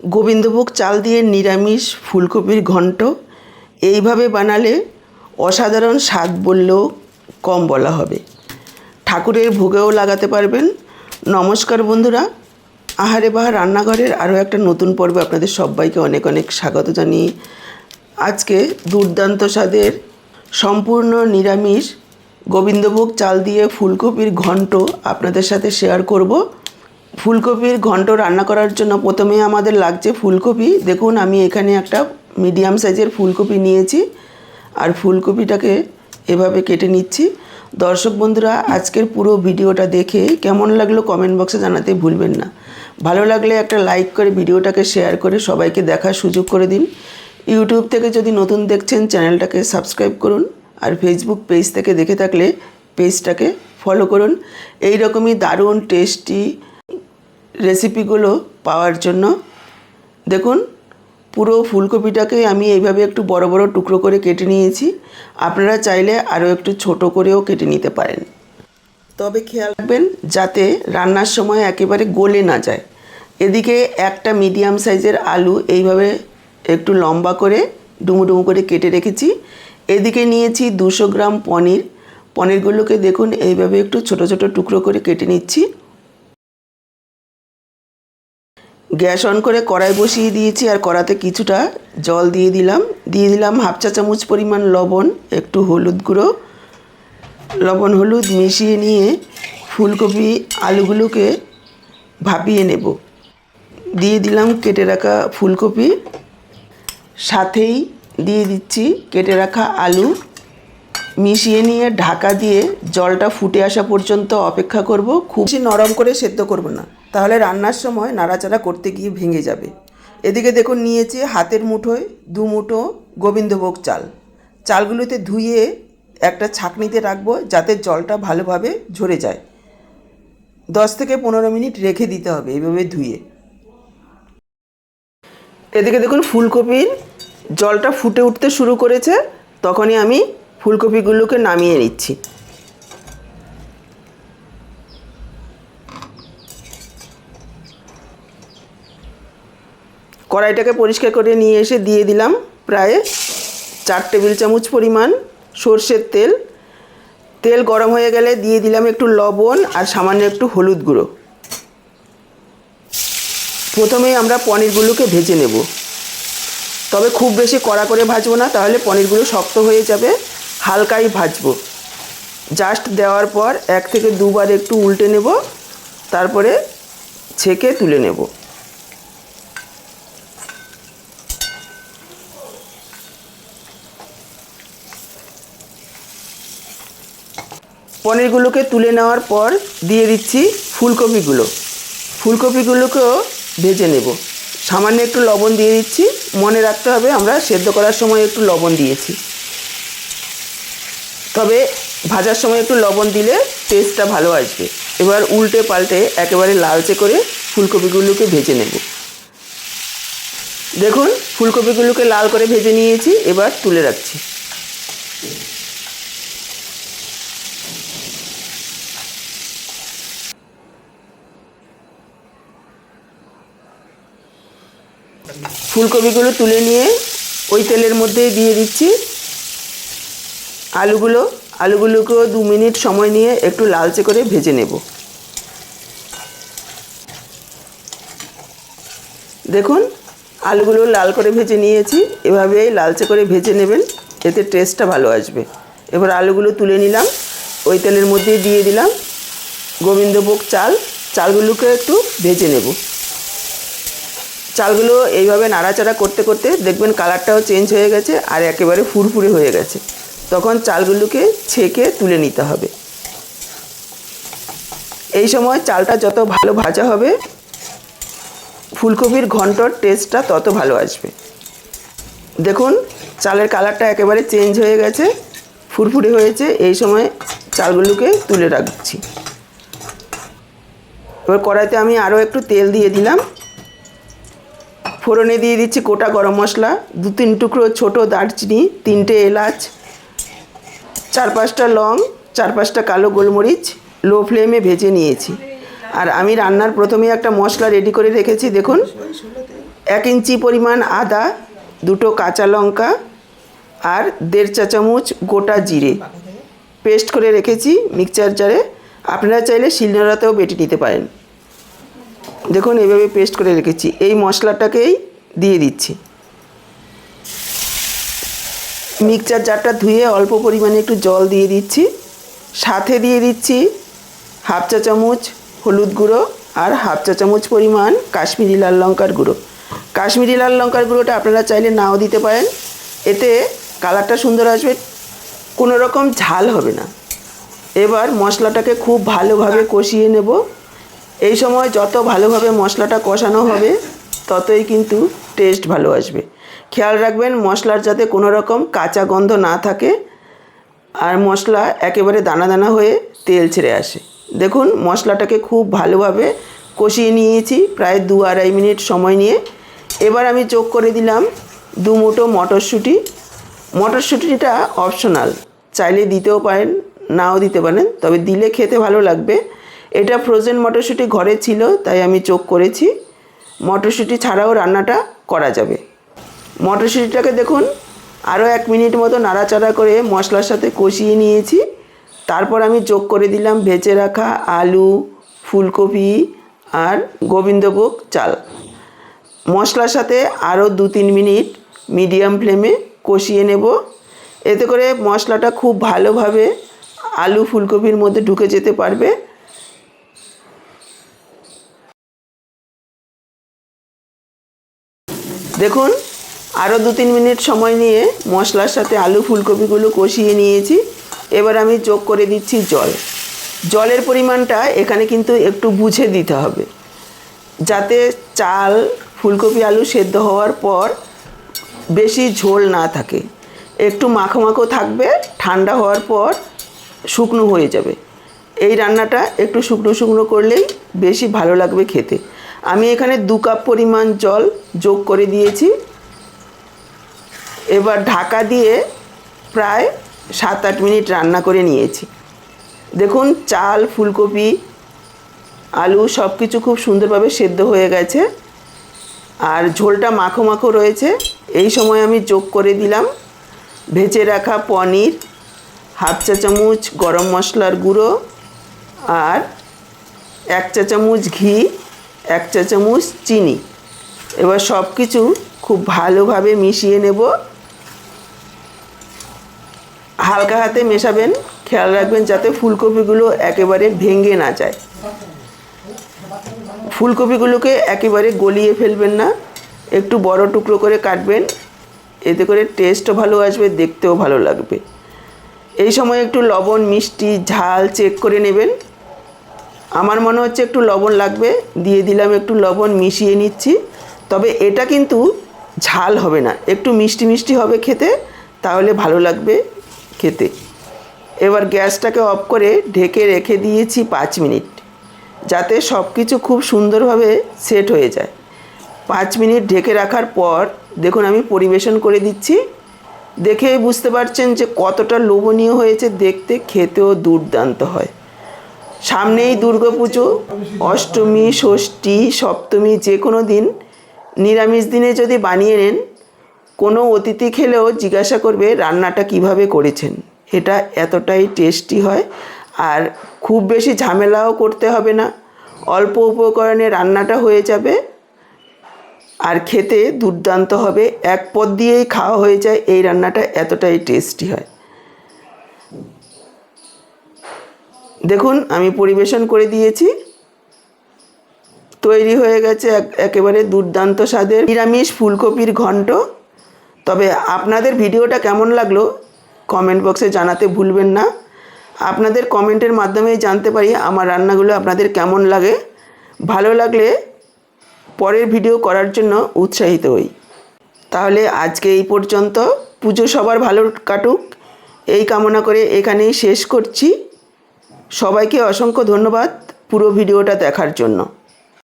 গোবিন্দভোগ চাল দিয়ে নিরামিষ ফুলকপির ঘন্ট। এইভাবে বানালে অসাধারণ স্বাদ বললেও কম বলা হবে। ঠাকুরের ভোগেও লাগাতে পারবেন। নমস্কার বন্ধুরা। আহারে বাহার রান্নাঘরের আরও একটা নতুন পর্বে আপনাদের সবাইকে অনেক অনেক স্বাগত জানিয়ে আজকে দুর্দান্ত স্বাদের সম্পূর্ণ নিরামিষ গোবিন্দভোগ চাল দিয়ে ফুলকপির ঘন্ট আপনাদের সাথে শেয়ার করব। ফুলকপির ঘন্ট রান্না করার জন্য প্রথমে আমাদের লাগছে ফুলকপি। দেখুন, আমি এখানে একটা মিডিয়াম সাইজের ফুলকপি নিয়েছি আর ফুলকপিটাকে এভাবে কেটে নিচ্ছি। দর্শক বন্ধুরা, আজকের পুরো ভিডিওটা দেখে কেমন লাগল কমেন্ট বক্সে জানাতে ভুলবেন না। ভালো লাগলে একটা লাইক করে ভিডিওটাকে শেয়ার করে সবাইকে দেখার সুযোগ করে দিন। ইউটিউব থেকে যদি নতুন দেখছেন, চ্যানেলটাকে সাবস্ক্রাইব করুন আর ফেসবুক পেজ থেকে দেখে থাকলে পেজটাকে ফলো করুন। এই রকমই দারুণ টেস্টি রেসিপিগুলো পাওয়ার জন্য। দেখুন, পুরো ফুলকপিটাকে আমি এইভাবে একটু বড় বড় টুকরো করে কেটে নিয়েছি। আপনারা চাইলে আরও একটু ছোট করেও কেটে নিতে পারেন। তবে খেয়াল রাখবেন, যাতে রান্নার সময় একেবারে গলে না যায়। এদিকে একটা মিডিয়াম সাইজের আলু এইভাবে একটু লম্বা করে ডুমু ডুমু করে কেটে রেখেছি। এদিকে নিয়েছি দুশো গ্রাম পনির। পনিরগুলোকে দেখুন, এইভাবে একটু ছোট ছোট টুকরো করে কেটে নিচ্ছি। গ্যাস অন করে কড়াই বসিয়ে দিয়েছি আর কড়াতে কিছুটা জল দিয়ে দিলাম। দিয়ে দিলাম হাফ চা চামচ পরিমাণ লবণ, একটু হলুদ গুঁড়ো। লবণ, হলুদ মিশিয়ে নিয়ে ফুলকপি আলুগুলোকে ভাপিয়ে নেব। দিয়ে দিলাম কেটে রাখা ফুলকপি। সাথেই দিয়ে দিচ্ছি কেটে রাখা আলু। মিশিয়ে নিয়ে ঢাকা দিয়ে জলটা ফুটে আসা পর্যন্ত অপেক্ষা করব। খুব নরম করে সেদ্ধ করব না। তাহলে রান্নার সময় নাড়াচাড়া করতে গিয়ে ভেঙে যাবে। এদিকে দেখুন নিয়েছি হাতের মুঠোয় দু মুঠো গোবিন্দভোগ চাল। চালগুলোতে ধুয়ে একটা ছাঁকনিতে রাখব যাতে জলটা ভালোভাবে ঝরে যায়। দশ থেকে পনেরো মিনিট রেখে দিতে হবে এইভাবে ধুয়ে। এদিকে দেখুন ফুলকপির জলটা ফুটে উঠতে শুরু করেছে। তখনই আমি ফুলকপিগুলোকে নামিয়ে নিচ্ছি। কড়াইটাকে পরিষ্কার করে নিয়ে এসে দিয়ে দিলাম প্রায় চার টেবিল চামচ পরিমাণ সর্ষের তেল। তেল গরম হয়ে গেলে দিয়ে দিলাম একটু লবণ আর সামান্য একটু হলুদ গুঁড়ো। প্রথমেই আমরা পনিরগুলোকে ভেজে নেব। তবে খুব বেশি কড়া করে ভাজবো না, তাহলে পনিরগুলো শক্ত হয়ে যাবে, হালকাই ভাজবো। জাস্ট দেওয়ার পর এক থেকে দুবার একটু উল্টে নেব, তারপরে ছেঁকে তুলে নেব। পনিরগুলোকে তুলে নেওয়ার পর দিয়ে দিচ্ছি ফুলকপিগুলো। ফুলকপিগুলোকেও ভেজে নেব। সামান্য একটু লবণ দিয়ে দিচ্ছি। মনে রাখতে হবে আমরা সেদ্ধ করার সময় একটু লবণ দিয়েছি। তবে ভাজার সময় একটু লবণ দিলে টেস্টটা ভালো আসবে। এবার উল্টে পাল্টে একেবারে লালচে করে ফুলকপিগুলোকে ভেজে নেব। দেখুন, ফুলকপিগুলোকে লাল করে ভেজে নিয়েছি। এবার তুলে রাখছি। ফুলকপিগুলো তুলে নিয়ে ওই তেলের মধ্যে দিয়ে দিচ্ছি। আলুগুলো, আলুগুলোকেও দু মিনিট সময় নিয়ে একটু লালচে করে ভেজে নেব। দেখুন, আলুগুলো লাল করে ভেজে নিয়েছি, এভাবেই লালচে করে ভেজে নেবেন, এতে টেস্টটা ভালো আসবে। এবার আলুগুলো তুলে নিলাম, ওই তেলের মধ্যে দিয়ে দিলাম। গোবিন্দভোগ চাল, চালগুলোকে একটু ভেজে নেব। চালগুলো এইভাবে নাড়াচাড়া করতে করতে দেখবেন কালারটাও চেঞ্জ হয়ে গেছে আর একেবারে ফুরফুরে হয়ে গেছে। তখন চালগুলোকে ছেঁকে তুলে নিতে হবে। এই সময় চালটা যত ভালো ভাজা হবে, ফুলকপির ঘন্টর টেস্টটা তত ভালো আসবে। দেখুন, চালের কালারটা একেবারে চেঞ্জ হয়ে গেছে, ফুরফুরে হয়েছে। এই সময় চালগুলোকে তুলে রাখছি। এবার কড়াইতে আমি আরও একটু তেল দিয়ে দিলাম। ফোড়নে দিয়ে দিচ্ছি গোটা গরম মশলা, দু তিন টুকরো ছোটো দারচিনি, তিনটে এলাচ, চার পাঁচটা লং, চার পাঁচটা কালো গোলমরিচ লো ফ্লেমে ভেজে নিয়েছি। আর আমি রান্নার প্রথমে একটা মশলা রেডি করে রেখেছি, দেখুন। এক ইঞ্চি পরিমাণ আদা, দুটো কাঁচা লঙ্কা, আর দেড় চা চামচ গোটা জিরে। পেস্ট করে রেখেছি মিক্সচার জারে। আপনারা চাইলে শিলনোড়াতেও বেটে নিতে পারেন। দেখুন, এভাবে পেস্ট করে রেখেছি। এই মশলাটাকেই দিয়ে দিচ্ছি। মিক্সচার জারটা ধুয়ে অল্প পরিমাণে একটু জল দিয়ে দিচ্ছি। সাথে দিয়ে দিচ্ছি হাফ চা চামচ হলুদ গুঁড়ো আর হাফ চা চামচ পরিমাণ কাশ্মীরি লাল লঙ্কার গুঁড়ো। কাশ্মীরি লাল লঙ্কার গুঁড়োটা আপনারা চাইলে নাও দিতে পারেন। এতে কালারটা সুন্দর আসবে, কোনো রকম ঝাল হবে না। এবার মশলাটাকে খুব ভালোভাবে কষিয়ে নেব। এই সময় যত ভালোভাবে মশলাটা কষানো হবে, ততই কিন্তু টেস্ট ভালো আসবে। খেয়াল রাখবেন, মশলার যাতে কোনো রকম কাঁচা গন্ধ না থাকে আর মশলা একেবারে দানা দানা হয়ে তেল ছেড়ে আসে। দেখুন, মশলাটাকে খুব ভালোভাবে কষিয়ে নিয়েছি, প্রায় দু আড়াই মিনিট সময় নিয়ে। এবার আমি চোখ করে দিলাম দু মুঠো মটরশুঁটি। মটরশুঁটিটা অপশনাল চাইলে দিতেও পারেন, নাও দিতে পারেন, তবে দিলে খেতে ভালো লাগবে। এটা ফ্রোজেন মটরশুঁটি ঘরে ছিল, তাই আমি চোখ করেছি। মটরশুঁটি ছাড়াও রান্নাটা করা যাবে। মটরশুঁটিটাকে দেখুন আরও এক মিনিট মতো নাড়াচাড়া করে মশলার সাথে কষিয়ে নিয়েছি। তারপর আমি যোগ করে দিলাম ভেজে রাখা আলু, ফুলকপি আর গোবিন্দভোগ চাল। মশলার সাথে আরও দু তিন মিনিট মিডিয়াম ফ্লেমে কষিয়ে নেব। এতে করে মশলাটা খুব ভালোভাবে আলু, ফুলকপির মধ্যে ঢুকে যেতে পারবে। দেখুন আরও দু তিন মিনিট সময় নিয়ে মশলার সাথে আলু ফুলকপিগুলো কষিয়ে নিয়েছি। এবার আমি যোগ করে দিচ্ছি জল। জলের পরিমাণটা এখানে কিন্তু একটু বুঝে দিতে হবে। যাতে চাল, ফুলকপি, আলু সেদ্ধ হওয়ার পর বেশি ঝোল না থাকে। একটু মাখো মাখো থাকবে, ঠান্ডা হওয়ার পর শুকনো হয়ে যাবে। এই রান্নাটা একটু শুকনো শুকনো করলেই বেশি ভালো লাগবে খেতে। আমি এখানে দু কাপ পরিমাণ জল যোগ করে দিয়েছি। এবার ঢাকা দিয়ে প্রায় সাত আট মিনিট রান্না করে নিয়েছি। দেখুন, চাল, ফুলকপি, আলু সব কিছু খুব সুন্দরভাবে সেদ্ধ হয়ে গেছে। আর ঝোলটা মাখো মাখো রয়েছে। এই সময় আমি যোগ করে দিলাম ভেজে রাখা পনির, হাফ চা চামচ গরম মশলার গুঁড়ো আর এক চা চামচ ঘি। এক চা চামচ চিনি। এবার সব কিছু খুব ভালোভাবে মিশিয়ে নেব। হালকা হাতে মেশাবেন। খেয়াল রাখবেন যাতে ফুলকপিগুলো একেবারে ভেঙে না যায়। ফুলকপিগুলোকে একেবারে গলিয়ে ফেলবেন না। একটু বড় টুকরো করে কাটবেন। এতে করে টেস্টও ভালো আসবে, দেখতেও ভালো লাগবে। এই সময় একটু লবণ, মিষ্টি, ঝাল চেক করে নেবেন। আমার মনে হচ্ছে একটু লবণ লাগবে, দিয়ে দিলাম একটু লবণ, মিশিয়ে নিচ্ছি। তবে এটা কিন্তু ঝাল হবে না। একটু মিষ্টি মিষ্টি হবে খেতে, তাহলে ভালো লাগবে খেতে। এবার গ্যাসটাকে অফ করে ঢেকে রেখে দিয়েছি পাঁচ মিনিট, যাতে সব কিছু খুব সুন্দরভাবে সেট হয়ে যায়। পাঁচ মিনিট ঢেকে রাখার পর, দেখুন আমি পরিবেশন করে দিচ্ছি। দেখে বুঝতে পারছেন যে কতটা লোভনীয় হয়েছে, দেখতে খেতেও দুর্দান্ত হয়। সামনেই দুর্গাপুজো অষ্টমী, ষষ্ঠী, সপ্তমী, যে কোনো দিন। নিরামিষ দিনে যদি বানিয়ে নেন, কোনো অতিথি খেলেও জিজ্ঞাসা করবে রান্নাটা কীভাবে করেছেন। এটা এতটাই টেস্টি হয় আর খুব বেশি ঝামেলাও করতে হবে না। অল্প উপকরণে রান্নাটা হয়ে যাবে আর খেতে দুর্দান্ত হবে। এক পদ দিয়েই খাওয়া হয়ে যায়, এই রান্নাটা এতটাই টেস্টি হয়। দেখুন, আমি পরিবেশন করে দিয়েছি। তৈরি হয়ে গেছে এক- একেবারে দুর্দান্ত স্বাদের নিরামিষ ফুলকপির ঘন্ট। তবে আপনাদের ভিডিওটা কেমন লাগল, কমেন্ট বক্সে জানাতে ভুলবেন না। আপনাদের কমেন্টের মাধ্যমেই জানতে পারি আমার রান্নাগুলো আপনাদের কেমন লাগে। ভালো লাগলে পরের ভিডিও করার জন্য উৎসাহিত হই। তাহলে আজকে এই পর্যন্ত। পুজো সবার ভালো কাটুক। এই কামনা করে এখানেই শেষ করছি। সবাইকে অসংখ্য ধন্যবাদ পুরো ভিডিওটা দেখার জন্য।